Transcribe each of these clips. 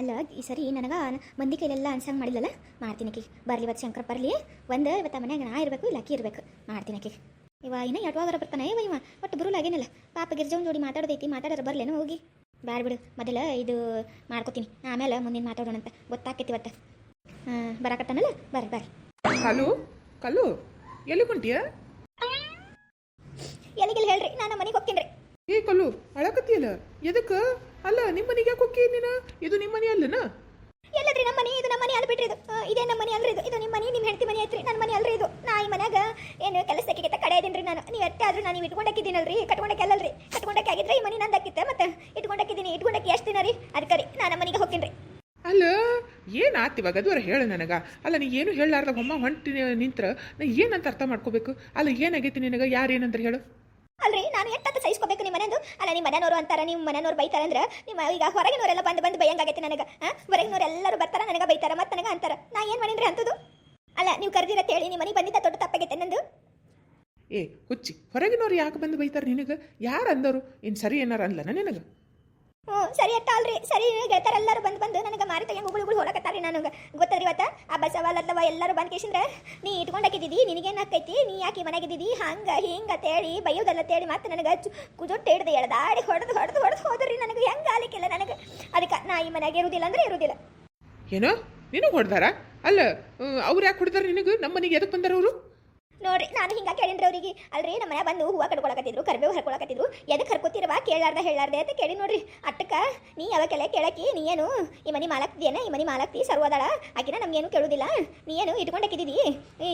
ಅಲ್ಲ ಈ ಸರಿ ನನಗೆ ಮಂದಿ ಕೈಲೆಲ್ಲ ಅನ್ಸಂಗೆ ಮಾಡಿಲ್ಲಲ್ಲ ಮಾಡ್ತೀನಿ ಆಕಿ ಬರಲಿ ಇವತ್ತು ಶಂಕರ್ ಬರಲಿ. ಒಂದು ಇವತ್ತು ಮನ್ಯಾಗ ನಾ ಇರಬೇಕು ಇಲ್ಲ ಅಕ್ಕಿ ಇರಬೇಕು. ಮಾಡ್ತೀನಿ ಆಕಿ ಇವ ಇನ್ನ ಎಟ್ವಾಗರ ಬರ್ತಾನೆ ಇವ ಇವ. ಒಟ್ಟು ಬರುಲಾಗೇನಲ್ಲ ಪಾಪ ಗಿರ್ಜವನ್ ಜೋಡಿ ಮಾತಾಡೋದೈತಿ ಮಾತಾಡೋರು ಬರ್ಲೇನು ಹೋಗಿ. ಬ್ಯಾಡ ಬಿಡು ಮೊದಲ ಇದು ಮಾಡ್ಕೋತೀನಿ. ಆಮೇಲೆ ಮುಂದಿನ ಮಾತಾಡೋಣ ಅಂತ ಗೊತ್ತಾಕೈತಿ ಇವತ್ತು ಹಾಂ ಬರಾಕತ್ತಾನಲ್ಲ ಬರ್ರಿ ಬರ್ರಿ ಕಲ್ಲು? ಕಲ್ಲು? ಎಲ್ಲಿ ಕುಂಟಿಯ ಎಲ್ಲಿಗೆಲ್ಲ ಹೇಳ್ರಿ? ನಾನು ಮನೆಗೆ ಹೋಗ್ತೀನಿ ಏ ಕಲ್ಲು ಅಳಕತ್ತಿಯಲ್ಲ? ಎದಕ್ಕ? ಅಲ್ಲ ನಿಮ್ಮ ಮನೆಗೆ ಯಾಕೆ ಹೋಗಿ ನೀನು? ಇದು ನಿಮ್ಮ ಮನೆ ಅಲ್ಲನ? ಎಲ್ಲದ್ರಿ ನಮ್ಮ ಮನೆ ಇದು ನಮ್ಮ ಮನೆ ಅಲ್ಲ ಬಿಡ್ರಿ ಇದು. ಆ, ಇದೇ ನಮ್ಮ ಮನೆ ಅಲ್ರಿ ಇದು. ಇದು ನಿಮ್ಮ ಮನೆ ನಿಮ್ಮ ಹೆಂಡತಿ ಮನೆ ಐತ್ರಿ ನನ್ನ ಮನೆ ಅಲ್ರಿ ಇದು. ನಾ ಈ ಮನ್ಯಾಗ ಏನು ಕೆಲಸಕ್ಕೆ ಕಡೆ ಇದೀನಿ ನಾನು. ನೀವು ಎಟ್ಟೆ ಆದ್ರೂ ನಾನು ಇಟ್ಕೊಂಡಾಕಿದ್ದೀನಲ್ರಿ ಕಟ್ಕೊಂಡಕ್ಕೆ ಅಲ್ಲಲ್ರಿ. ಕಟ್ಕೊಂಡಕ್ಕೆ ಆಗಿದ್ರೆ ಈ ಮನೆ ನಂದಾಕಿತ್ತೆ ಮತ್ತೆ ಇಟ್ಕೊಂಡಾಕಿದ್ದೀನಿ ಇಟ್ಕೊಂಡಕ್ಕೆ ಎಷ್ಟು ದಿನ ರೀ? ಅದಕ್ಕೆ ರೀ ನಾನು ಮನೆಗೆ ಹೋಗ್ತೀನಿ ಅಲ್ಲ ಏನು ಆತ್ ಇವಾಗ? ಅದರ ಹೇಳು ನನಗ. ಅಲ್ಲ ನೀ ಏನು ಹೇಳಲಾರ್ದ? ಹೊಮ್ಮ ಹೊಂಟಿ ನಿಂತ್ರ ನಾ ಏನಂತ ಅರ್ಥ ಮಾಡ್ಕೋಬೇಕು? ಅಲ್ಲ ಏನಾಗೈತಿ ನಿನಗ? ಯಾರು ಏನಂದ್ರೆ ಹೇಳು? ಅಲ್ರಿ, ನಾನು ಎಟ್ಟಂತ ಸಹಿಸ್ಕೋಬೇಕು ನಿಮ್ಮ ಮನೆಯದು? ಅಲ್ಲ ನಿಮ್ಮ ಮನೆಯವರು ಅಂತಾರೆ ನಿಮ್ಮ ಮನೆಯವರು ಬೈತಾರೆ ಅಂದ್ರೆ ನಿಮ್ಮ ಈಗ ಹೊರಗಿನವರೆಲ್ಲ ಬಂದು ಬಂದು ಬೈಯಂಗಾಗೈತಿ ನನಗೆ ಹೊರಗಿನವ್ರು ಎಲ್ಲರೂ ಬರ್ತಾರ, ನನಗೆ ಬೈತಾರೆ ಮತ್ತೆ ನನಗೆ ಅಂತಾರೆ. ನಾ ಏನು ಮಾಡೀನ್ರಿ ಅಂತದು? ಅಲ್ಲ, ನೀವು ಕರೆದಿರತ್ತೆ ಹೇಳಿ ನಿಮ್ಮ ಮನೆ ಬಂದಿದ್ದ ದೊಡ್ಡ ತಪ್ಪಾಗೈತೆ ನಂದು? ಏ, ಹುಚ್ಚಿ, ಹೊರಗಿನವ್ರು ಯಾಕೆ ಬಂದು ಬೈತಾರೆ ನಿನಗೆ? ಯಾರು ಅಂದರು? ಇನ್ನು ಸರಿ ಏನಾರ ಅನ್ಲನ ನಿನಗೆ? ಹ್ಞೂ ಸರಿ ಅಟ್ಟ ಅಲ್ರಿ. ಸರಿ ಗೆಳತಾರ ಎಲ್ಲರೂ ಬಂದು ಬಂದು ನನಗೆ ಮಾರಿ ತೆಗೆ ಉಗುಳು ಹೊಡಕತ್ತಾರಿ ನನಗೆ ಗೊತ್ತದ್ರಿ ಇವತ್ತ? ಆ ಬಸವಲ್ಲದವ ಎಲ್ಲರೂ ಬಂದು ಕೇಸಿಂದ್ರೆ ನೀ ಇಟ್ಕೊಂಡಾಕಿದ್ದೀವಿ ನಿನಗೇನು ಆಕೈತಿ? ನೀ ಯಾಕೆ ಮನೆಗಿದ್ದೀವಿ ಹಂಗ ಹಿಂಗೆ ತೇಳಿ, ಬೈಯೋದೆಲ್ಲ ತೇಳಿ ಮತ್ತೆ ನನಗೆ ಕುಜೊಟ್ಟು ಹಿಡ್ದು ಎಳ್ದಾಡಿ ಹೊಡೆದು ಹೊಡೆದು ಹೊಡೆದು ಹೋದ್ರಿ ನನಗೆ. ಹೆಂಗೆ ಆಲಿಕ್ಕಿಲ್ಲ ನನಗೆ? ಅದಕ್ಕೆ ನಾ ಈ ಮನೆಗೆ ಇರುವುದಿಲ್ಲ ಅಂದ್ರೆ ಇರುವುದಿಲ್ಲ ಏನೋ? ನೀನು ಹೊಡ್ದಾರ? ಅಲ್ಲ ಅವ್ರು ಯಾಕೆ ಹೊಡ್ದಾರ ನಿನಗೆ? ನಮ್ಮ ಮನೆಗೆ ಎದಕ್ಕೆ ಬಂದಾರ ಅವರು? ನೋಡ್ರಿ, ನಾನು ಹಿಂಗೆ ಕೇಳಿನ್ರಿ ಅವ್ರಿಗೆ. ಅಲ್ರಿ, ನಮ್ಮ ಮನೆ ಬಂದು ಹೂವು ಕಡ್ಕೊಳಕತ್ತಿದ್ರು, ಕರ್ಬೇವು ಹರ್ಕೊಳಕತ್ತಿದ್ರು. ಎದಕ್ಕೆ ಹರ್ಕೋತಿರವ ಕೇಳಾರ್ದ ಹೇಳಾರ್ದೆ ಅಂತ ಕೇಳಿ ನೋಡ್ರಿ. ಅಟ್ಟಕ್ಕ, ನೀ ಯಾವಾಗೆಲ್ಲ ಕೇಳಕಿ, ನೀ ಏನು ಈ ಮನೆ ಮಾಲಾಕ್ತಿಯೇನ ಈ ಮನೆ ಮಾಲಾಕ್ತಿ ಸರ್ವದಾಳ ಆಕಿನ ನಮ್ಗೇನು ಕೇಳೋದಿಲ್ಲ? ನೀ ಏನು ಇಟ್ಕೊಂಡಕ್ಕಿದ್ದೀವಿ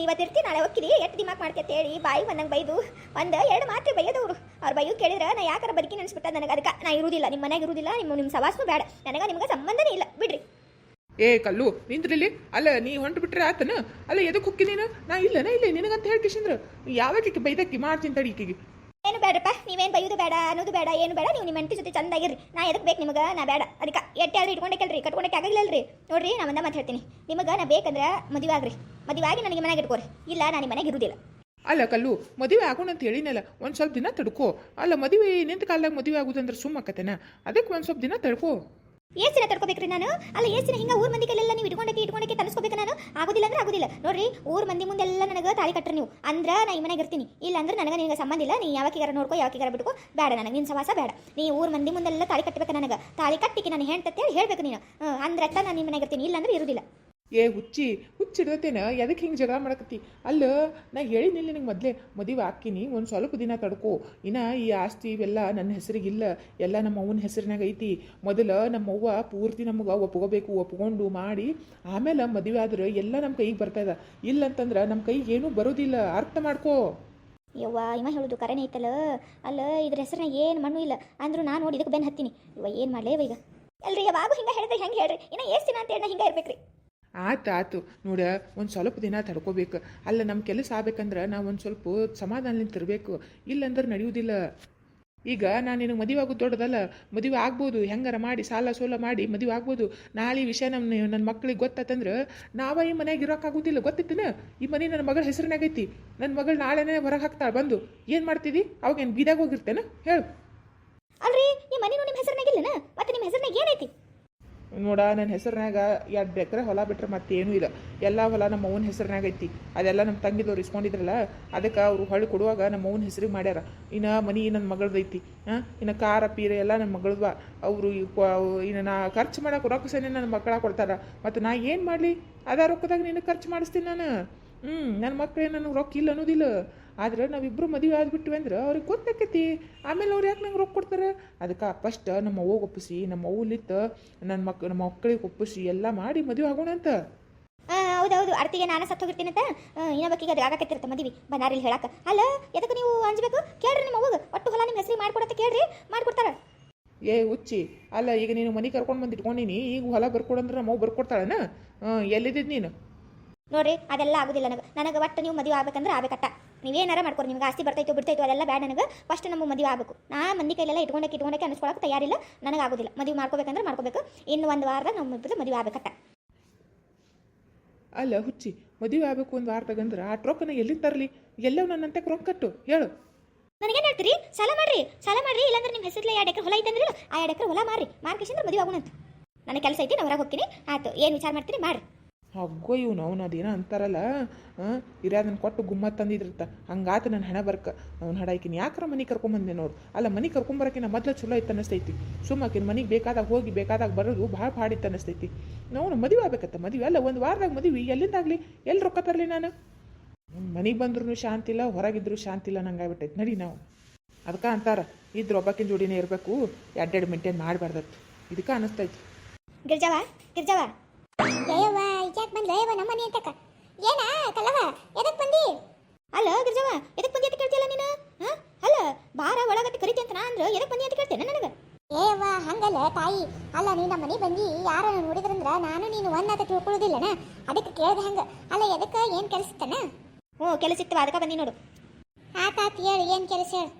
ಇವತ್ತಿರ್ತಿ ನಾಳೆ ಹೋಗ್ತೀರಿ ಎಷ್ಟು ದಿಮಾಕ್ ಮಾಡ್ತಿ ಅಂತ ಹೇಳಿ ಬಾಯಿ ಬಂದಂಗೆ ಬೈದು, ಒಂದು ಎರಡು ಮಾತ್ರ ಬೈಯೋದವ್ರು. ಅವ್ರು ಬೈಯು ಕೇಳಿದ್ರೆ ನಾ ಯಾಕಾರ ಬದುಕಿ ನೆನೆಸ್ಬಿಟ್ಟ ನನಗೆ? ಅದಕ್ಕೆ ನಾ ಇರುವುದಿಲ್ಲ ನಿಮ್ಮ ಮನೆಗೆ ಇರುವುದಿಲ್ಲ ನಿಮ್ಮ ನಿಮ್ಮ ಸವಾಸನೂ ಬೇಡ ನನಗೆ ನಿಮಗೆ ಸಂಬಂಧನೇ ಇಲ್ಲ. ಬಿಡ್ರಿ. ಏ ಕಲ್ಲು ನಿಂತಿರಲಿ ಅಲ್ಲ ನೀ ಹೊಂಟು ಬಿಟ್ರೆ ಆತನ? ಅಲ್ಲ ಎದಕ್ಕೆ ಹೊಕ್ಕಿ ನೀನು? ನಾ ಇಲ್ಲನ ಇಲ್ಲ ನಿನಗಂತ ಹೇಳಿ ಕಿಶಂದ್ರ. ಯಾವಾಗ ಬೈದಕ್ಕಿ? ಮಾಡ್ತೀನಿ ತಡಿ ಈಕಿಗೆ. ಏನು ಬೇಡಪ್ಪ ನೀವೇನು ಬೈಯೋದು ಬೇಡ ಅನ್ನೋದು ಬೇಡ ಏನು ಬೇಡ ನೀವು ನಿಮ್ಮ ಹೆಂಡತಿ ಜೊತೆ ಚಂದಾಗಿರ್ರಿ. ನಾ ಎದಕ್ಕೆ ಬೇಕು ನಿಮಗೆ? ನಾ ಬೇಡ ಅದಕ್ಕೆ ಎಟ್ಟೆ ಆದ್ರೂ ಇಟ್ಕೊಂಡೇಕಲ್ರಿ ಕಟ್ಕೊಂಡಕ್ಕೆ ಆಗಿಲ್ಲಲ್ರಿ ನೋಡ್ರಿ ನಾ ಒಂದ ಮಾತು ಹೇಳ್ತೀನಿ. ನಿಮಗೆ ನಾ ಬೇಕಂದ್ರೆ ಮದುವೆ ಆಗ್ರಿ. ಮದುವೆ ಆಗಿ ನನಗೆ ಮನೆಗೆ ಇಟ್ಕೋರಿ. ಇಲ್ಲ ನಾನು ನಿಮ್ಮ ಮನೆಗೆ ಇರುವುದಿಲ್ಲ ಅಲ್ಲ ಕಲ್ಲು ಮದುವೆ ಆಗೋಣ ಅಂತ ಹೇಳಿನಲ್ಲ ಒಂದು ಸ್ವಲ್ಪ ದಿನ ತಡ್ಕೋ. ಅಲ್ಲ ಮದುವೆ ನಿಂತ ಕಾಲದಾಗ ಮದುವೆ ಆಗುದಂದ್ರೆ ಸುಮ್ಮಕತೆನ ಅದಕ್ಕೆ ಒಂದು ಸ್ವಲ್ಪ ದಿನ ತಡ್ಕೋ. ಎಷ್ಟು ದಿನ ತಡ್ಕೋಬೇಕ್ರಿ ನಾನು? ಅಲ್ಲ, ಏಸಿನ ಹಿಂಗ ಹಿಂಗೆ ಊರ್ ಮಂದಿ ಕೈಲೆಲ್ಲ ನೀವು ಇಟ್ಕೊಂಡಕ್ಕೆ ಇಟ್ಕೊಂಡಕ್ಕೆ ತನಿಸ್ಕೋಬೇಕು ನಾನು? ಆಗೋದಿಲ್ಲ ಅಂದ್ರೆ ಆಗೋದಿಲ್ಲ. ನೋಡ್ರಿ, ಊರ್ ಮಂದಿ ಮುಂದೆಲ್ಲ ನನಗೆ ತಾಳಿ ಕಟ್ಟ್ರಿ ನೀವು. ಅಂದ್ರೆ ನಾ ಈ ಮನೆಗೆ ಇರ್ತೀನಿ. ಇಲ್ಲ ಅಂದ್ರೆ ನನಗೆ ನಿನಗೆ ಸಂಬಂಧ ಇಲ್ಲ. ನೀ ಯಾವಾಗ ನೋಡ್ಕೋ, ಯಾವಾಗ ಬಿಟ್ಕೋ, ಬೇಡ ನನಗೆ ನಿನ್ನ ಸವಾಸ ಬೇಡ. ನೀ ಊರ್ ಮಂದಿ ಮುಂದೆಲ್ಲ ತಾಳಿ ಕಟ್ಟಬೇಕು ನನಗೆ. ತಾಳಿ ಕಟ್ಟಿಕ್ಕೆ ನಾನು ಹೇಳ್ತತ್ತೆ ಹೇಳ್ಬೇಕು ನೀನು. ಅಂದ್ರೆ ನಾನು ನಿಮ್ಮ ಮನೆಗೆ ಇರ್ತೀನಿ. ಇಲ್ಲ ಅಂದ್ರೆ ಇರುವುದಿಲ್ಲ ಏ ಹುಚ್ಚಿ ಹುಚ್ಚಿಡ್ತೇನ ಎದಕ್ಕೆ ಹಿಂಗೆ ಜಗಳ ಮಾಡಕತ್ತಿ? ಅಲ್ಲ, ನಾ ಹೇಳಿನಿಲ್ಲ ನಿನಗೆ ಮೊದಲೇ, ಮದುವೆ ಹಾಕಿನಿ ಒಂದು ಸ್ವಲ್ಪ ದಿನ ತಡ್ಕೋ. ಇನ್ನ ಈ ಆಸ್ತಿ ಇವೆಲ್ಲ ನನ್ನ ಹೆಸರಿಗಿಲ್ಲ, ಎಲ್ಲ ನಮ್ಮ ಅವ್ವನ ಹೆಸರಿನಾಗ ಐತಿ. ಮೊದಲು ನಮ್ಮ ಅವ್ವ ಪೂರ್ತಿ ನಮಗೆ ಒಪ್ಕೋಬೇಕು, ಒಪ್ಕೊಂಡು ಮಾಡಿ, ಆಮೇಲೆ ಮದುವೆ ಆದ್ರೆ ಎಲ್ಲ ನಮ್ಮ ಕೈಗೆ ಬರ್ತದ ಇಲ್ಲಂತಂದ್ರೆ ನಮ್ಮ ಕೈಗೆ ಏನೂ ಬರೋದಿಲ್ಲ, ಅರ್ಥ ಮಾಡ್ಕೋ. ಯವ್ವ, ಇವ ಹೇಳೋದು ಕರೆನೇ ಐತಲ್ಲ? ಅಲ್ಲ, ಇದ್ರ ಹೆಸರನ್ನ ಏನು ಮಣ್ಣು ಇಲ್ಲ, ಅಂದ್ರೂ ನಾನು ನೋಡಿ ಇದಕ್ಕೆ ಬೆನ್ನು ಹತ್ತೀನಿ. ಇವ ಏನು ಮಾಡಲೇ ಈಗ? ಅಲ್ರಿ ಯಾವಾಗ ಹಿಂಗೆ ಹೇಳಿದ್ರೆ ಹೆಂಗೆ ಹೇಳ್ರಿ. ಇನ್ನ ಎಷ್ಟು ದಿನ ಅಂತ ಹೇಳಿ ಹಿಂಗೆ ಇರ್ಬೇಕ್ರಿ. ಆತು ಆತು ನೋಡ, ಒಂದು ಸ್ವಲ್ಪ ದಿನ ತಡ್ಕೋಬೇಕು. ಅಲ್ಲ ನಮ್ಮ ಕೆಲಸ ಆಗ್ಬೇಕಂದ್ರೆ ನಾವು ಒಂದು ಸ್ವಲ್ಪ ಸಮಾಧಾನದಿಂದ ತರಬೇಕು ಇಲ್ಲಂದ್ರೆ ನಡೆಯುವುದಿಲ್ಲ ಈಗ ನಾನು ನಿನಗೆ ಮದುವೆ ಆಗೋದು ದೊಡ್ಡದಲ್ಲ. ಮದುವೆ ಆಗ್ಬೋದು. ಹೆಂಗಾರ ಮಾಡಿ, ಸಾಲ ಸೋಲ ಮಾಡಿ ಮದುವೆ ಆಗ್ಬೋದು. ನಾಳೆ ವಿಷಯ ನಮ್ಮ ನನ್ನ ಮಕ್ಳಿಗೆ ಗೊತ್ತಾತಂದ್ರೆ ನಾವ ಈ ಮನೆಯಾಗ ಇರೋಕ್ಕಾಗೋದಿಲ್ಲ ಗೊತ್ತಿತ್ತನ? ಈ ಮನೆ ನನ್ನ ಮಗಳ ಹೆಸರಿನಾಗೈತಿ ನನ್ನ ಮಗಳು ನಾಳೆನೇ ಹೊರಗೆ ಹಾಕ್ತಾಳೆ ಬಂದು. ಏನು ಮಾಡ್ತಿದ್ದಿ ಅವಾಗ ಏನು ಬೀದಾಗ ಹೋಗಿರ್ತೇನೆ? ಹೇಳು. ಅಲ್ರಿ ಈ ಮನೇನು ನಿಮ್ಮ ಹೆಸರಿನಾಗಿಲ್ಲನ ಮತ್ತೆ ನಿಮ್ಮ ಹೆಸರಿನಾಗ ಏನೈತಿ ನೋಡ ನನ್ನ ಹೆಸರಿನಾಗ ಎರಡು ಎಕರೆ ಹೊಲ ಬಿಟ್ರೆ ಮತ್ತೇನೂ ಇಲ್ಲ. ಎಲ್ಲ ಹೊಲ ನಮ್ಮ ಅವ್ವನ ಹೆಸರಿನಾಗ ಐತಿ. ಅದೆಲ್ಲ ನಮ್ಮ ತಂಗಿದವ್ರು ಇಸ್ಕೊಂಡಿದ್ರಲ್ಲ, ಅದಕ್ಕೆ ಅವರು ಹೊಳ್ಳಿ ಕೊಡುವಾಗ ನಮ್ಮ ಅವ್ವನ ಹೆಸರಿಗೆ ಮಾಡ್ಯಾರ. ಇನ್ನು ಮನೆ ನನ್ನ ಮಗಳದೈತಿ ಹಾಂ, ಇನ್ನು ಕಾರ ಪೀರೆ ಎಲ್ಲ ನನ್ನ ಮಗಳದ್ವ ಅವರು ಇನ್ನು ನಾ ಖರ್ಚು ಮಾಡೋಕೆ ರೊಕ್ಕ ಸೇನೆ ನನ್ನ ಮಕ್ಕಳ ಕೊಡ್ತಾರ. ಮತ್ತು ನಾ ಏನು ಮಾಡಲಿ? ಅದ ರೊಕ್ಕದಾಗ ನಿನಗೆ ಖರ್ಚು ಮಾಡಿಸ್ತೀನಿ ನಾನು. ಹ್ಞೂ ನನ್ನ ಮಕ್ಕಳೇ ನನಗೆ ರೊಕ್ಕ ಇಲ್ಲ ಅನ್ನೋದಿಲ್ಲ. ಆದ್ರೆ ನಾವಿಬ್ಬರು ಮದುವೆ ಆದ್ಬಿಟ್ವಿ ಅಂದ್ರೆ ಅವ್ರಿಗೆ ಗೊತ್ತಾಕೈತಿ. ಆಮೇಲೆ ಅವ್ರು ಯಾಕೆ ನಂಗೆ ರೊಕ್ಕ ಕೊಡ್ತಾರೆ? ಅದಕ್ಕೆ ಫಸ್ಟ್ ನಮ್ಮ ಅವ್ವಗೆ ಒಪ್ಪಿಸಿ ನಮ್ಮ ಅವ್ವಲಿತ್ತ ನನ್ನ ಮಕ್ ನಮ್ಮ ಮಕ್ಕಳಿಗೆ ಒಪ್ಪಿಸಿ ಎಲ್ಲ ಮಾಡಿ ಮದುವೆ ಆಗೋಣ ಅಂತ. ಹೌದೌದು ಅರ್ತಿಗೆ ನಾನು ಸತ್ತು ಹೋಗಿರ್ತೀನಿ ಅಂತ ಇನ್ನೊಬ್ಬಕಿಗೆ ಅದು ಆಗಕತ್ತಿರುತ್ತೆ ಮದುವೆ. ಬಂದಾರಿಲ್ಲಿ ಹೇಳಕ್ಕ ಅಲ್ಲ ಎದಕ್ಕೆ ನೀವು ಅಂಜಬೇಕು? ಕೇಳ್ರಿ ನಿಮ್ಮ ಅವ್ವಗೆ. ಒಟ್ಟು ಹೊಲ ನಿಮ್ಮ ಹೆಸರು ಮಾಡ್ಕೊಡತ್ತೆ ಕೇಳ್ರಿ ಮಾಡ್ಕೊಡ್ತಾರ. ಏ ಹುಚ್ಚಿ. ಅಲ್ಲ ಈಗ ನೀನು ಮನೆ ಕರ್ಕೊಂಡು ಬಂದು ಇಟ್ಕೊಂಡಿನಿ. ಈಗ ಹೊಲ ಬರ್ಕೊಡಂದ್ರೆ ನಮ್ಮ ಅವ್ವ ಬರ್ಕೊಡ್ತಾಳನ? ಎಲ್ಲಿದ್ದಿದ್ದು ನೀನು? ನೋಡ್ರಿ ಅದೆಲ್ಲ ಆಗುದಿಲ್ಲ ನನಗೆ. ನನಗೆ ಒಟ್ಟು ನೀವು ಮದುವೆ ಆಗ್ಬೇಕಂದ್ರೆ ಆಗಬೇಕಟ್ಟ. ನೀವೇನಾರ ಮಾಡ್ಕೊರಿ ನಿಮ್ಗೆ ಆಸ್ತಿ ಬರ್ತೈತೋ ಬಿಡ್ತೈತೋ ಅದೆಲ್ಲ ಬೇಡ ನನಗೆ. ಫಸ್ಟ್ ನಮ್ಮ ಮದುವೆ ಆಗಬೇಕು. ನಾ ಮಂದಿ ಕೈಲೆಲ್ಲ ಇಟ್ಕೊಂಡಕ್ಕೆ ಇಟ್ಕೊಂಡಕ್ಕೆ ಅನಿಸ್ಕೊಳಕ್ಕೆ ತಯಾರಿಲ್ಲ. ನನಗೆ ಆಗೋದಿಲ್ಲ. ಮದುವೆ ಮಾಡ್ಕೋಬೇಕಂದ್ರೆ ಮಾಡ್ಕೋಬೇಕು. ಇನ್ನು ಒಂದು ವಾರದಾಗ ನಮ್ಮ ಇಬ್ಬರು ಮದುವೆ ಆಗಬೇಕಟ್ಟ. ಅಲ್ಲ ಹುಚ್ಚಿ ಮದುವೆ ಆಗಬೇಕು ಒಂದು ವಾರದಾಗಂದ್ರೆ ಆ ರೊಕ್ಕನ ಎಲ್ಲಿ ತರಲಿ? ಎಲ್ಲವೂ ನನ್ನಂತೆ ರೊಕ್ಕ ಕಟ್ಟು. ಹೇಳು. ನನಗೇನು ಹೇಳ್ತೀರಿ? ಸಾಲ ಮಾಡ್ರಿ ಸಾಲ ಮಾಡ್ರಿ. ಇಲ್ಲಾಂದ್ರೆ ನಿಮ್ಮ ಹೆಸರಲ್ಲಿ ಎರಡು ಎಕರೆ ಹೊಲ ಐತಂದ್ರಲ್ಲ ಆ ಎರಡು ಎಕರೆ ಹೊಲ ಮಾರಿ ಮಾರ್ಕೇಶಂದ್ರೆ ಮದುವೆ ಆಗೋಣಂತ. ನನಗೆ ಕೆಲಸ ಐತಿ ನಾನು ಹೊರಗೆ ಹೋಗ್ತೀನಿ. ಆಯ್ತು ಏನು ವಿಚಾರ ಮಾಡ್ತೀರಿ ಮಾಡ್ರಿ. ಅಗ್ಗೋ ಇವ್ನು ಅವ್ನು ಅದೇನೋ ಅಂತಾರಲ್ಲ ಇರೋದನ್ನ ಕೊಟ್ಟು ಗುಮ್ಮ ತಂದಿದ್ರತ್ತ ಹಂಗಾತ ನನ್ನ ಹಣ ಬರ್ಕ. ಅವ್ನು ಹಡ ಆಕಿನ ಯಾಕ್ರ ಮನೆಗೆ ಕರ್ಕೊಂಬಂದೆ ನೋಡು. ಅಲ್ಲ, ಮನೆಗೆ ಕರ್ಕೊಂಬರಕಿನ ಮೊದಲು ಚಲೋ ಇತ್ತು ಅನ್ನಿಸ್ತೈತಿ. ಸುಮ್ಮಕಿನ ಮನೆಗೆ ಬೇಕಾದಾಗ ಹೋಗಿ, ಬೇಕಾದಾಗ ಬರೋದು ಭಾಳ ಪಾಡಿತ್ತು ಅನ್ನಿಸ್ತೈತಿ. ನಾವು ಮದುವೆ ಆಗ್ಬೇಕತ್ತ, ಮದುವೆ? ಅಲ್ಲ, ಒಂದು ವಾರದಾಗ ಮದುವೆ, ಎಲ್ಲಿಂದಾಗಲಿ? ಎಲ್ಲಿ ರೊಕ್ಕ ತರಲಿ ನಾನು? ಮನೆಗೆ ಬಂದ್ರೂ ಶಾಂತಿ ಇಲ್ಲ, ಹೊರಗಿದ್ರು ಶಾಂತಿ ಇಲ್ಲ, ನಂಗೆ ಆಗ್ಬಿಟ್ಟೈತೆ. ನಡಿ ನಾವು. ಅದಕ್ಕೆ ಅಂತಾರೆ, ಇದ್ರ ಒಬ್ಬಕ್ಕಿನ ಜೋಡಿನೇ ಇರಬೇಕು. ಎರಡೆರಡು ಮೇಂಟೈನ್ ಮಾಡಬಾರ್ದತ್ತು ಇದಕ್ಕೆ ಅನ್ನಿಸ್ತೈತಿ. ಗಿರ್ಜವ ಗಿರ್ಜವ. ಯಾಕೆ ಬಂದ್ಲ? ಅಯ್ಯವ್ವ ನಮ್ಮ ಮನೆ ಅಂತಕ ಏನ ಕಲ್ಲವ ಎದಕ್ಕೆ ಬಂದಿ? ಅಲ್ಲ ಗಿರ್ಜವ ಎದಕ್ ಬಂದಿ ಅಂತ ಕೇಳ್ತಿಲ್ಲ ನೀನು? ಹಾ? ಅಲ್ಲ ಬಾರ ಒಳಗಟ್ಟಿ ಕರಿತಿ ಅಂತ ನಾ ಅಂದ್ರೆ ಎದಕ್ ಬಂದಿ ಅಂತ ಕೇಳ್ತೇನೆ ನನಗೆ? ಏವ ಹಂಗಲ್ಲ ತಾಯಿ. ಅಲ್ಲ ನೀ ನಮ್ಮ ಮನೆ ಬಂದು ಯಾರನ್ನ ನೋಡಿದ್ರಂದ್ರ ನಾನು ನೀನು ಒಂದಾತ ತಿಳ್ಕೊಳ್ಳೋದಿಲ್ಲನ? ಅದಕ್ಕೆ ಕೇಳ್ದೆ ಹಂಗ. ಅಲ್ಲ ಎದಕ್ಕೆ ಏನು ಕೆಲಸತ್ತನ ಓ ಕೆಲಸ ಇತ್ತವ ಅದಕ್ಕೆ ಬಂದಿ ನೋಡು. ಆತಾತ್ ಹೇಳಿ ಏನು ಕೆಲಸ ಹೇಳು?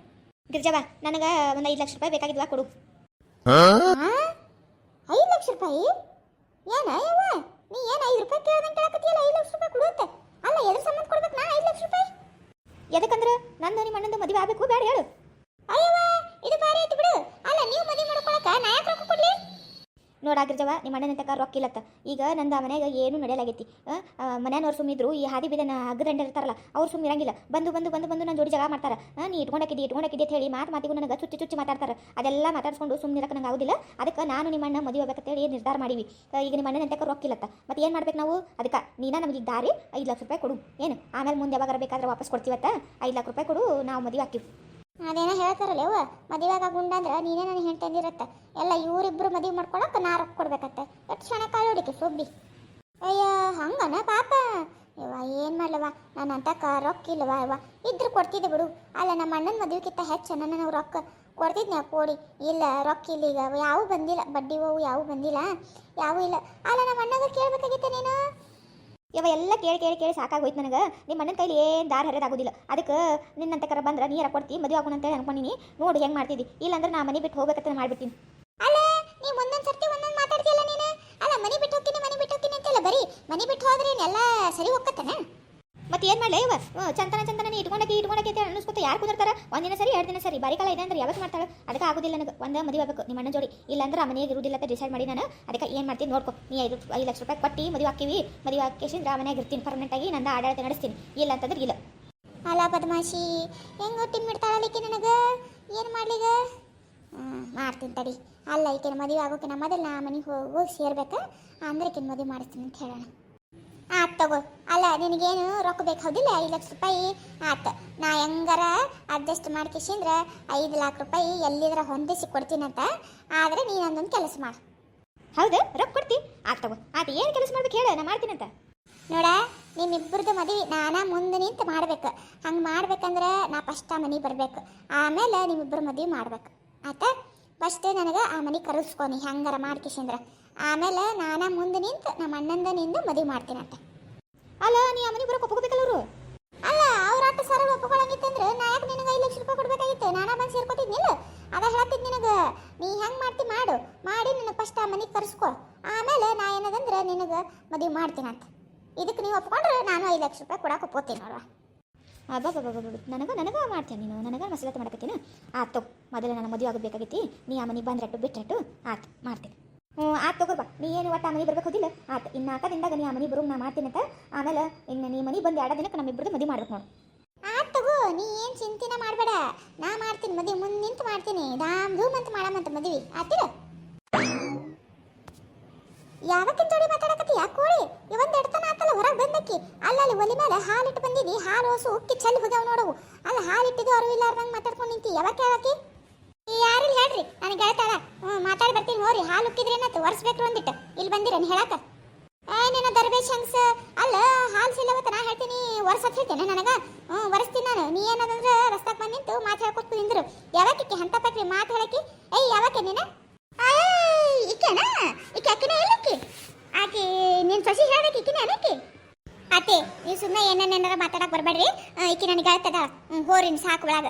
ಗಿರ್ಜವ ನನಗೆ ಒಂದು ಐದು ಲಕ್ಷ ರೂಪಾಯಿ ಬೇಕಾಗಿದ್ವಾ ಕೊಡು. ಐದು ಲಕ್ಷ ರೂಪಾಯಿ? ಏನ ಯವ್ವ? ನೀ ಏನು ಐದು ರೂಪಾಯಿ ಕೇಳ್ದಂಗೆ ಕೇಳಕತ್ತಿಯಲ್ಲ, ಐದು ಲಕ್ಷ ರೂಪಾಯಿ ಕೊಡುತ್ತೆ. ಅಲ್ಲ, ಎದ್ರ ಸಂಬಂಧ ಕೊಡ್ಬೇಕು ನಾ ಐದು ಲಕ್ಷ ರೂಪಾಯಿ? ಎದಕ್ಕಂದ್ರೆ ನಂದು ನಿಮ್ಮ ಅಣ್ಣಂದು ಮದುವೆ ಆಗಬೇಕು, ಬೇಡ ಹೇಳು. ಅಯ್ಯವ್ವ, ಇದು ಬಾರಿ ಆಯ್ತು ಬಿಡು. ಅಲ್ಲ, ನೀವು ಮದುವೆ ಮಾಡ್ಕೊಳಕ ನಾ ಯಾಕೆ ರೊಕ್ಕ ಕೊಡ್ಲಿ? ನೋಡ ಗಿರ್ಜವ ನಿಮ್ಮ ಅಣ್ಣನ ತಕ ರೊಕ್ಕ ಇಲ್ಲತ್ತ? ಈಗ ನಂದು ಆ ಏನು ಏನೂ ನಡೆಯಲಾಗೈತಿ. ಮನೆಯವ್ರು ಸುಮ್ಮಿದ್ರು ಈ ಹಾದಿ ಬಿದನ ಹಗ್ಗದಂಡ ಇರ್ತಾರಲ್ಲ, ಅವ್ರು ಸುಮ್ಮ ಇರಂಗಿಲ್ಲ. ಬಂದು ಬಂದು ಬಂದು ಬಂದು ನನ್ನ ಜೋಡಿ ಜಗ ಮಾಡ್ತಾರೆ. ನೀ ಇಟ್ಕೊಂಡಾಕಿದ್ದಿ ಇಟ್ಕೊಂಡಾಕಿದ್ದಿ ಅಂತ ಹೇಳಿ ಮಾತು ಮಾತಿಗೂ ನನಗೆ ಚುಚ್ಚಿ ಚುಚ್ಚಿ ಮಾತಾಡ್ತಾರೆ. ಅದೆಲ್ಲ ಮಾತಾಡ್ಸ್ಕೊಂಡು ಸುಮ್ಮನೆ ಇರಕ್ಕೆ ನಂಗೆ ಆಗೋದಿಲ್ಲ. ಅದಕ್ಕೆ ನಾನು ನಿಮ್ಮ ಅಣ್ಣ ಮದುವೆ ಆಗ್ಬೇಕಂತೇಳಿ ನಿರ್ಧಾರ ಮಾಡಿವಿ. ಈಗ ನಿಮ್ಮ ಅಣ್ಣನ ತಕ ರೊಕ್ಕ ಇಲ್ಲತ್ತ? ಮತ್ತೆ ಏನು ಮಾಡ್ಬೇಕು ನಾವು? ಅದಕ್ಕೆ, ನೀನ ನಮಗೆ ದಾರಿ ಐದು ಲಕ್ಷ ರೂಪಾಯಿ ಕೊಡು. ಏನು? ಆಮೇಲೆ ಮುಂದೆ ಯಾವಾಗ ಬೇಕಾದ್ರೆ ವಾಪಸ್ ಕೊಡ್ತೀವತ್ತ? ಐದು ಲಕ್ಷ ರೂಪಾಯಿ ಕೊಡು, ನಾವು ಮದುವೆ ಆಗ್ತೀವಿ. ಅದೇನೋ ಹೇಳ್ತಾರಲ್ಲ ಯವ್ವ ಮದುವೆಗ ಗುಂಡ ಅಂದ್ರೆ ನೀನೇ ನನಗೆ ಹೇಳ್ತಂದಿರತ್ತ ಎಲ್ಲ ಇವರಿಬ್ರು ಮದುವೆ ಮಾಡ್ಕೊಳಕ್ಕೆ ನಾ ರೊಕ್ಕ ಕೊಡ್ಬೇಕತ್ತೆ. ಎಷ್ಟು ಕ್ಷಣ ಕಾಲು ಹೊಡಿಕೆ, ಸೊಬ್ಬಿ. ಅಯ್ಯ, ಹಂಗನ ಪಾಪ. ಯವ್ವ, ಏನು ಮಾಡ್ಲವ ನಾನು ಅಂತಕ ರೊಕ್ಕ ಇಲ್ಲವ ಯವ್ವ? ಇದ್ರು ಕೊಡ್ತಿದ್ದೆ ಬಿಡು. ಅಲ್ಲ, ನಮ್ಮ ಅಣ್ಣನ ಮದುವೆಗಿಂತ ಹೆಚ್ಚು ನನ್ನ ನಾವು ರೊಕ್ಕ ಕೊಡ್ತಿದ್ನ ಕೊಡಿ. ಇಲ್ಲ ರೊಕ್ಕ ಇಲ್ಲ ಈಗ. ಯಾವೂ ಬಂದಿಲ್ಲ. ಬಡ್ಡಿ ಹೋವು ಯಾವು ಬಂದಿಲ್ಲ. ಯಾವೂ ಇಲ್ಲ. ಅಲ್ಲ, ನಮ್ಮ ಅಣ್ಣಗ ಕೇಳ್ಬೇಕಾಗಿತ್ತ ನೀನು? ಇವ ಎಲ್ಲ ಕೇಳಿ ಕೇಳಿ ಕೇಳಿ ಸಾಕಾಗೋಯ್ತು ನನಗೆ. ನಿಮ್ಮ ಅಣ್ಣನ ಕೈಲಿ ಏನು ದಾರ ಹರಿಯೋದಾಗೋದಿಲ್ಲ ಅದಕ್ಕೆ ನಿನ್ನಂತ ಕರ ಬಂದ್ರೆ ನೀರ ಕೊಡ್ತಿ? ಮದುವೆ ಆಗೋಣ ಅಂತೇಳಿ ಅನ್ಕೊಂಡಿನಿ. ನೋಡು ಹೆಂಗೆ ಮಾಡ್ತಿದ್ದಿ ಇಲ್ಲಾಂದ್ರೆ ನಾ ಮನೆ ಬಿಟ್ಟು ಹೋಗ್ಬೇಕಂತ ಮಾಡ್ಬಿಡ್ತೀನಿ. ಅಲ್ಲ, ನೀ ಒಂದೊಂದು ಸರ್ತಿ ಒಂದೊಂದು ಮಾತಾಡ್ತೀಯಲ್ಲ ನೀನು? ಅಲ್ಲ, ಮನೆ ಬಿಟ್ಟು ಹೋಗ್ತೀನಿ, ಮನೆ ಬಿಟ್ಟು ಹೋಗ್ತೀನಿ ಅಂತೆಲ್ಲ ಬರೀ ಮನೆ ಬಿಟ್ಟು ಹೋದ್ರೆ ಎಲ್ಲ ಸರಿ ಹೋಗ್ಕತ್ತನ ಮತ್ತೆ ಏನು ಮಾಡಲಿ? ಇವ ಚಂತನ ಚಂತನ ಇಟ್ಕೊಂಡಕ್ಕೆ ಇಟ್ಕೊಂಡಕ್ಕೆ ಅಂತ ಅನ್ನಿಸ್ಕೊತ ಯಾರು ಕುದಿರ್ತಾರ? ಒಂದಿನ ಸರಿ, ಎರಡು ದಿನ ಸರಿ ಬಾರಿ ಕಾಲ ಇದೆ ಅಂದ್ರೆ ಯಾವತ್ತು ಮಾಡ್ತಾಳೆ? ಅದಕ್ಕೆ ಆಗೋದಿಲ್ಲ ನನಗೆ, ಒಂದು ಮದುವೆ ಆಗಬೇಕು ನಿಮ್ಮ ಅಣ್ಣ ಜೋಡಿ. ಇಲ್ಲಾಂದ್ರೆ ಆ ಮನೆಗೆ ಇರುವುದಿಲ್ಲ ಅಂತ ಡಿಸೈಡ್ ಮಾಡಿ ನಾನು, ಅದಕ್ಕೆ ಏನು ಮಾಡ್ತೀನಿ ನೋಡ್ಕೊ. ನೀ ಐದು ಐದು ಲಕ್ಷ ರೂಪಾಯಿ ಕೊಟ್ಟು ಮದುವೆ ಹಾಕಿವಿ, ಮದುವೆ ಹಾಕಿಸಿದ್ರೆ ಆ ಇರ್ತೀನಿ ಪರ್ಮನೆಂಟ್ ಆಗಿ ನಂದು ಆಡಳಿತ ನಡೆಸ್ತೀನಿ. ಇಲ್ಲ ಅಂತಂದ್ರೆ ಇಲ್ಲ. ಅಲ್ಲ ಬದಮಾಶಿ ಹೆಂಗೋ ಬಿಡ್ತಾಳಲಿಕ್ಕೆ ನನಗೆ? ಏನು ಮಾಡ್ಲಿಗ ಮಾಡ್ತೀನಿ ತಡಿ. ಅಲ್ಲ ಈಕಿನ ಮದುವೆ ಆಗೋಕೆ ಮೊದಲು ಮನೆಗೆ ಹೋಗಿ ಸೇರ್ಬೇಕು ಅಂದ್ರೆ ಮದುವೆ ಮಾಡಿಸ್ತೀನಿ ಅಂತ ಹೇಳೋಣ. ಆತ್ ತಗೋ. ಅಲ್ಲ ನಿನಗೇನು ರೊಕ್ಕ ಬೇಕು ಹೌದಿಲ್ಲ? ಐದು ಲಕ್ಷ ರೂಪಾಯಿ ಆತ. ನಾ ಹೆಂಗಾರ ಅಡ್ಜಸ್ಟ್ ಮಾಡ್ಕಿಸಿಂದ್ರ ಐದು ಲಾಖ ರೂಪಾಯಿ ಎಲ್ಲಿದ್ರ ಹೊಂದಿಸಿ ಕೊಡ್ತೀನಂತ ಆದ್ರೆ ನೀನು ಒಂದೊಂದು ಕೆಲಸ ಮಾಡು. ಹೌದು ರೊಕ್ಕ ಕೊಡ್ತಿ. ಆತ್ ತಗೋ. ಆತ ಏನು ಕೆಲಸ ಮಾಡ್ಬೇಕು ಹೇಳು ನಾ ಮಾಡ್ತೀನಿ ಅಂತ. ನೋಡ ನಿಮ್ಮಿಬ್ಬರದ್ದು ಮದುವೆ ನಾನಾ ಮುಂದೆ ನಿಂತು ಮಾಡ್ಬೇಕು. ಹಂಗೆ ಮಾಡ್ಬೇಕಂದ್ರೆ ನಾ ಫಸ್ಟ್ ಆ ಮನೆಗೆ ಬರ್ಬೇಕು. ಆಮೇಲೆ ನಿಮ್ಮಿಬ್ಬರು ಮದುವೆ ಮಾಡ್ಬೇಕು. ಆತ ಫಸ್ಟೇ ನನಗೆ ಆ ಮನೆ ಕರೆಸ್ಕೊನಿ ಹೆಂಗಾರ ಮಾಡ್ಕಿಸಿಂದ್ರ ಆಮೇಲೆ ನಾನ ಮುಂದೆ ನಿಂತು ನಮ್ಮ ಅಣ್ಣಂದ ನಿಂದು ಮದುವೆ ಮಾಡ್ತೀನಂತೆ. ಅಲ್ಲ ನೀ ಆ ಮನೆಗೆ ಬರೋಕೆ ಒಪ್ಕೋಬೇಕಲ್ಲ ಅವರು? ಅಲ್ಲ, ಅವ್ರ ಆಟ ಸರಳ ನಾ ಯಾಕೆ ನಿನಗೆ ಐದು ಲಕ್ಷ ರೂಪಾಯಿ ಕೊಡ್ಬೇಕಾಗಿತ್ತು? ನಾನಾ ಬಂದು ಸೇರ್ಕೊತಿದ್ನಿಲ್ಲ ಅದ ಹೇಳ್ತಿದ್ ನಿನಗೆ. ನೀ ಹೆಂಗೆ ಮಾಡ್ತಿ ಮಾಡು. ಮಾಡಿ ನನಗೆ ಫಸ್ಟ್ ಆ ಮನೆಗೆ ಆಮೇಲೆ ನಾ ಏನದಂದ್ರೆ ನಿನಗೆ ಮದುವೆ ಮಾಡ್ತೀನಂತ. ಇದಕ್ಕೆ ನೀವು ಒಪ್ಕೊಂಡ್ರೆ ನಾನು ಐದು ಲಕ್ಷ ರೂಪಾಯಿ ಕೊಡಕ್ಕೆ ಒಪ್ಕೋತೀನಿ ನೋಡುವ. ಅಬ್ಬಬ್ಬಬ್ಬಬ್ಬ, ನನಗೆ ನನಗೆ ಮಾಡ್ತೀನಿ ನೀನು? ನನಗೆ ಮಸಲತ್ತು ಮಾಡಕತ್ತೀನಿ ಆತು, ಮೊದಲು ನನ್ನ ಮದುವೆ ಆಗಬೇಕಾಗಿತ್ತಿ. ನೀ ಆ ಬಂದ್ರಟ್ಟು ಬಿಟ್ಟರಟ್ಟು ಆತು, ಮಾಡ್ತೀನಿ. ಹ್ಞೂ, ಆತು ನೀ ಏನು ಒಟ್ಟು ಆ ಬರ್ಬೇಕು ಹೋದಿಲ್ಲ? ಆತು ಇನ್ನ ನಾಲ್ಕು ದಿನದಾಗ ನೀ ಆ ಮನಿ ಬರೋ ನಾ ಮಾಡ್ತೀನಿ ಅಂತ. ಆಮೇಲೆ ಇನ್ನು ನೀ ಮನಿ ಬಂದು ಎರಡ ದಿನಕ್ಕೆ ನಮ್ಮಿಬ್ಬರದ್ದು ಮದುವೆ ಮಾಡ್ಬೇಕು ನೋಡು. ಆತ್ ತಗೋ, ನೀ ಏನು ಚಿಂತಿನ ಮಾಡಬೇಡ. ನಾ ಮಾಡ್ತೀನಿ, ಮದುವೆ ಮುಂದೆ ನಿಂತು ಮಾಡ್ತೀನಿ. ದಾಮ್ ಧೂಮ್ ಅಂತ ಮಾಡಮಂತ ಮದುವೆ. ಆತಿರ? ಯಾವಕ್ಕಿನ ಜೋಡಿ ಮಾತಾಡಕತ್ತಿ ಯಾಕೆ ಕೋಳಿ ಇವೊಂದು ಎಡ್ತನ ಆತಲ್ಲ, ಹೊರಗೆ ಬಂದಕ್ಕಿ. ಅಲ್ಲ ಅಲ್ಲಿ ಒಲಿ ಮೇಲೆ ಹಾಲಿಟ್ಟು ಬಂದಿನಿ ಹಾಲು ಹೊಸು ಉಕ್ಕಿ ಚೆಲ್ಲಿ ಹೋಗ್ಯಾವ ನೋಡವು. ಅಲ್ಲ ಹಾಲಿಟ್ಟಿದ್ದು ಇಟ್ಟಿದ್ದು ಇಲ್ಲಾರ್ದಂಗೆ ಮಾತಾಡ್ಕೊಂಡು ನಿಂತಿ. ಯಾವಾಗ ಕೇಳಕಿ ಯಾರಿಲ್ಲ ಹೇಳ್ರಿ ನನಗೆ ಹೇಳ್ತಾಳ ಹ್ಞೂ, ಮಾತಾಡಿ ಬರ್ತೀನಿ ಹೋರಿ ಹಾಲು ಉಕ್ಕಿದ್ರೆ ಏನತ್ತು ಒರೆಸ್ಬೇಕು ಅಂದಿಟ್ಟು ಇಲ್ಲಿ ಬಂದಿರೇನು ಹೇಳಕ ಏ, ನಿನ್ನ ದರ್ಬೇಶ್ ಹಂಗ್ಸ ಅಲ್ಲ, ಹಾಲು ಸಿಲ್ಲವತ್ತ ನಾ ಹೇಳ್ತೀನಿ, ಒರೆಸತ್ ಹೇಳ್ತೇನೆ ನನಗೆ. ಹ್ಞೂ, ಒರೆಸ್ತೀನಿ ನಾನು. ನೀ ಏನದಂದ್ರೆ ರಸ್ತಾಕ್ ಬಂದು ನಿಂತು ಮಾತು ಹೇಳ್ಕೊಟ್ಟು ನಿಂದ್ರು ಯಾವಕ್ಕೆ ಹಂತ ಪಟ್ರಿ ಮಾತು ಹೇಳಕ್ಕೆ? ಏಯ್, ಯಾವಕ್ಕೆ ನೀನು? ಈಕೆನಾ ಈಕೆ ಎಲ್ಲಕ್ಕೆ? ಆಕೆ ನಿನ್ನ ಸೊಸಿ ಹೇಳ್ಬೇಕು ಈಕಿನ ಏನಕ್ಕೆ ಅತ್ತೆ ನೀವು ಸುಮ್ಮನೆ ಏನೇನೇನಾರ ಮಾತಾಡಕ್ಕೆ ಬರಬೇಡ್ರಿ. ಈಕೆ ನನಗೆ ಹೇಳ್ತದ. ಹ್ಞೂ ಹೋರಿ ಸಾಕು ಒಳಗ.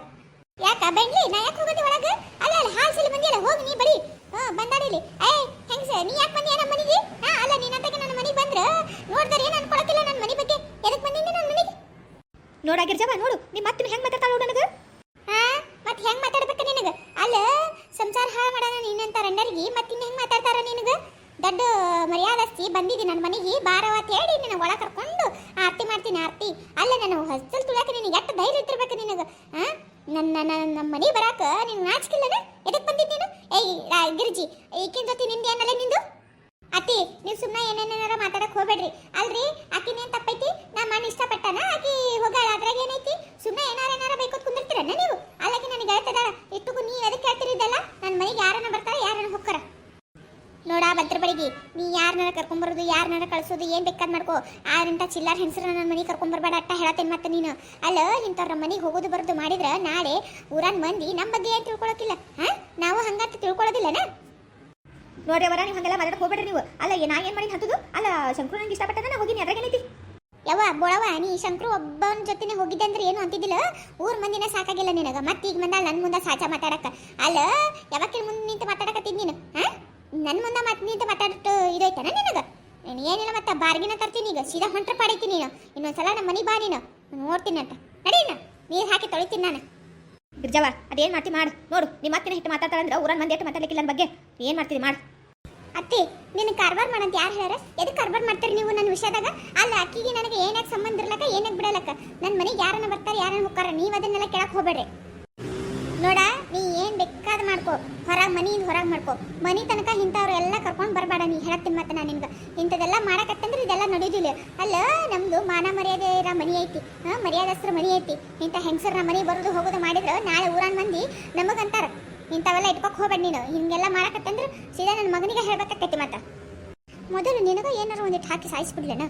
ಯಾಕ ಬೆಂಡ್ಲಿ ನಾ ಯಾಕೆ ಹೋಗೋದಿ ಒಳಗ? ಅಲ್ಲ ಅಲ್ಲ ಹಾಲ್ ಸಿಲ್ ಬಂದಿಲ್ಲ ಹೋಗಿ ನೀ ಬಡಿ ಹ್ಞೂ ಬಂದಾಡಿಲಿ ಏ ಹೆಂಗ್ಸ ನೀ ಯಾಕೆ ಬಂದಿ ನಮ್ಮ ಮನೆಗೆ? ಹಾ ಅಲ್ಲ ನೀನಂತಾಗೆ ನನ್ನ ಮನೆಗೆ ಬಂದ್ರ? ನೋಡ್ದಾರ ಏನು ಅನ್ಕೊಳಕಿಲ್ಲ ನನ್ನ ಮನೆ ಬಗ್ಗೆ. ಎದಕ್ಕೆ ಬಂದಿನಿ ನನ್ನ ಮನೆಗೆ? ನೋಡಾಗಿರ್ಜವ ನೋಡು. ನಿಮ್ಮ ಮತ್ತೆ ಹೆಂಗ್ ಮಾತಾಡ್ತಾಳು ನನಗೆ? ಹಾ ಮತ್ತೆ ಹೆಂಗ್ ಮಾತಾಡ್ಬೇಕು ನಿನಗೆ? ಅಲ್ಲ ಸಂಸಾರ ಹಾಳು ಮಾಡೋಣ ನೀನಂತ ರಂಡರಿಗೆ ಮತ್ತೆ ಇನ್ನು ಹೆಂಗ್ ಮಾತಾಡ್ತಾರ ನಿನಗೆ? ದೊಡ್ಡ ಮರ್ಯಾದಸ್ತಿ ಬಂದಿದ್ದಿ ನನ್ನ ಮನೆಗೆ ಬಾರವ ಅಂತ ಹೇಳಿ ನಿನ್ನ ಒಳ ಕರ್ಕೊಂಡು ಆರತಿ ಮಾಡ್ತೀನಿ ಆರತಿ. ಅಲ್ಲ ನಾನು ಹಸ್ತಲ್ ತುಳಿಯಕ್ಕೆ ನಿನಗೆ ಎಷ್ಟು ಧೈರ್ಯ ಇಟ್ಟಿರ್ಬೇಕು ನಿನಗೆ? ಆ ನನ್ನ ನನ್ನ ಮನೆ ಬರಾಕ ನಿನ್ ನಾಚಿಕಿಲ್ಲನ? ಎದಕ್ಕೆ ಬಂದಿದ್ ನೀನು? ಏಯ್ ರಾ- ಗಿರ್ಜಿ, ಈಕಿನ ಜೊತೆ ನಿಂದ ಏನಲ್ಲ ನಿಂದು? ಅತ್ತಿ, ನೀವು ಸುಮ್ಮನೆ ಏನೇನೇನಾರ ಮಾತಾಡಕ್ಕೆ ಹೋಗ್ಬೇಡ್ರಿ. ಅಲ್ರಿ ಆಕಿನೇನು ತಪ್ಪೈತಿ? ನಾ ಮನೆ ಇಷ್ಟಪಟ್ಟನ? ಆಕಿ ಹೋಗಾಳ ಅದ್ರಾಗ ಏನೈತಿ ಸುಮ್ಮನೆ ಏನಾರ ಏನಾರ ಬೈಕೋತ್ ಕುಂದಿರ್ತೀರನ್ನ ನೀವು? ಅಲ್ಲಕ್ಕೆ ನನಗೆ ಹೇಳ್ತದಾಳ ಇಷ್ಟಕ್ಕೂ ನೀವ್ ಎದಕ್ಕೆ ಹೇಳ್ತಿರಿದ್ದಲ್ಲ ನನ್ನ ಮನೆಗೆ ಯಾರನ್ನ ಬರ್ತಾರ ಯಾರನ್ನ ಹೋಗ್ತಾರ ನೋಡ ಭದ್ರಬಡಿಗಿ ನೀ ಯಾರನ್ನಾರ ಕರ್ಕೊಂಬರೋದು ಯಾರನ್ನಾರ ಕಳ್ಸೋದು, ಏನ್ ಬೇಕಾದ್ ಮಾಡ್ಕೋ. ಆರಿಂತ ಚಿಲ್ಲರ್ ಹೆಂಗಸರ ನನ್ನ ಮನೆಗೆ ಕರ್ಕೊಂಬರ್ಬೇಡ, ಅಟ್ಟ ಹೇಳತ್ತೇನೆ ಮತ್ತೆ ನೀನು. ಅಲ್ಲ, ಇಂಥವ್ರ ಮನೆಗೆ ಹೋಗೋದು ಬರೋದು ಮಾಡಿದ್ರ ನಾಳೆ ಊರನ್ ಮಂದಿ ನಮ್ಮ ಬಗ್ಗೆ ಏನು ತಿಳ್ಕೊಳಕಿಲ್ಲ. ಹಾ? ನಾವು ಹಂಗಂತ ತಿಳ್ಕೊಳ್ಳೋದಿಲ್ಲನ ನೋಡ್ರಿ ಅವರ, ನೀವು ಹಂಗೆಲ್ಲ ಮಾತಾಡಕ್ಕೆ ಹೋಗ್ಬೇಡ್ರಿ ನೀವು. ಅಲ್ಲ ನಾ ಏನ್ ಮಾಡಿ ಹತ್ತದು ಅಲ್ಲ, ಶಂಕರು ನಂಗೆ ಇಷ್ಟಪಟ್ಟದ, ನಾ ಹೋಗಿನಿ, ಅದ್ರಾಗ ಏನೈತಿ? ಯವ್ವ ಬೋಳವ ನೀ ಶಂಕರು ಒಬ್ಬನ ಜೊತೆನೆ ಹೋಗಿದ್ದೆ ಅಂದ್ರೆ ಏನು ಅಂತಿದ್ದಿಲ್ಲ? ಊರ್ ಮಂದಿನ ಸಾಕಾಗಿಲ್ಲ ನಿನಗ. ಮತ್ತೆ ಈಗ ಬಂದ ನನ್ನ ಮುಂದೆ ಸಾಚ ಮಾತಾಡಕ. ಅಲ್ಲ ಯಾವಾಗ ಮುಂದೆ ನಿಂತು ಮಾತಾಡಕತ್ತಿದ್ ನೀನು? ಹಾ? ನನ್ನ ಮುಂದೆ ಮತ್ತೆ ನಿಂತು ಮಾತಾಡಿಟ್ಟು ಇದೈತನ ನಿನಗೆ? ನೀನು ಏನಿಲ್ಲ ಮತ್ತೆ ಬಾರ್ಗಿನ ತರ್ತೀನಿ ಈಗ, ಸೀದಾ ಹೊಂಟ್ರ ಪಾಡೈತಿ ನೀನು. ಇನ್ನೊಂದ್ಸಲ ನಮ್ಮ ಮನೆ ಬಾ ನೀನು. ನೋಡ್ತೀನಿ ಅಂತ. ನಡೀನ ನೀರು ಹಾಕಿ ತೊಳಿತೀನಿ ನಾನು. ಗಿರ್ಜವ, ಅದೇನ್ ಮಾಡ್ತಿ ಮಾಡು. ನೋಡು ನಿಮ್ಮ ಅತ್ತಿನ ಹಿಟ್ಟು ಮಾತಾಡ್ತಾಳಂದ್ರೆ ಊರನ್ನು ಮಂದಿ ಎಷ್ಟು ಮಾತಾಡಲಿಕ್ಕಿಲ್ಲ ನನ್ನ ಬಗ್ಗೆ. ಏನು ಮಾಡ್ತೀರಿ ಮಾಡು. ಅತ್ತಿ, ನಿನ್ನ ಕಾರ್ಬಾರ್ ಮಾಡಂತ ಯಾರು ಹೇಳ್ಯಾರ? ಎದಕ್ಕೆ ಕಾರ್ಬಾರ್ ಮಾಡ್ತೀರಿ ನೀವು ನನ್ನ ವಿಷಯದಾಗ? ಅಲ್ಲ, ಅಕ್ಕಿಗೆ ನನಗೆ ಏನಕ್ಕೆ ಸಂಬಂಧ ಇರ್ಲಕ್ಕ ಏನಕ್ಕೆ ಬಿಡಲಕ್ಕ? ನನ್ನ ಮನೆಗೆ ಯಾರನ್ನ ಬರ್ತಾರೆ ಯಾರನ್ನ ಹೋಗ್ತಾರ ನೀವು ಅದನ್ನೆಲ್ಲ ಕೇಳಕ್ಕೆ ಹೋಗ್ಬೇಡ್ರಿ. ನೋಡ, ನೀ ಮಾಡ್ಕೋ. ಹೊರಗೆ ಮನೆಯಿಂದ ಹೊರಗೆ ಮಾಡ್ಕೊ. ಮನೆ ತನಕ ಇಂಥವ್ರು ಎಲ್ಲ ಕರ್ಕೊಂಡು ಬರಬೇಡ, ನೀ ಹೇಳ್ತೀನಿ ಮತ್ತೆ ನಾನು ನಿಮ್ಗೆ ಇಂಥದ್ದೆಲ್ಲ ಮಾಡಕತ್ತಂದ್ರೆ ಇದೆಲ್ಲ ನಡೆಯೋದಿಲ್ಲ ಅಲ್ಲ, ನಮ್ದು ಮಾನ ಮರ್ಯಾದೆ ಇರೋ ಮನೆ ಐತಿ. ಹಾಂ ಮರ್ಯಾದಸ್ತ್ರ ಮನೆ ಐತಿ. ಇಂಥ ಹೆಂಗಸರ ಮನೆ ಬರೋದು ಹೋಗೋದು ಮಾಡಿದ್ರೆ ನಾಳೆ ಊರನ್ ಮಂದಿ ನಮಗಂತಾರ. ಇಂಥವೆಲ್ಲ ಇಟ್ಕೊಕ್ ಹೋಗ್ಬೇಡ ನೀನು. ಹಿಂಗೆಲ್ಲ ಮಾಡಕತ್ತಂದ್ರೆ ಸೀದಾ ನನ್ನ ಮಗನಿಗೆ ಹೇಳ್ಬೇಕಾಕೈತಿ ಮತ್ತೆ ಮೊದಲು ನಿನಗೂ ಏನಾರು ಒಂದಿಟ್ಟು ಹಾಕಿ ಸಾಯಿಸ್ಬಿಡ್ಲೇನ?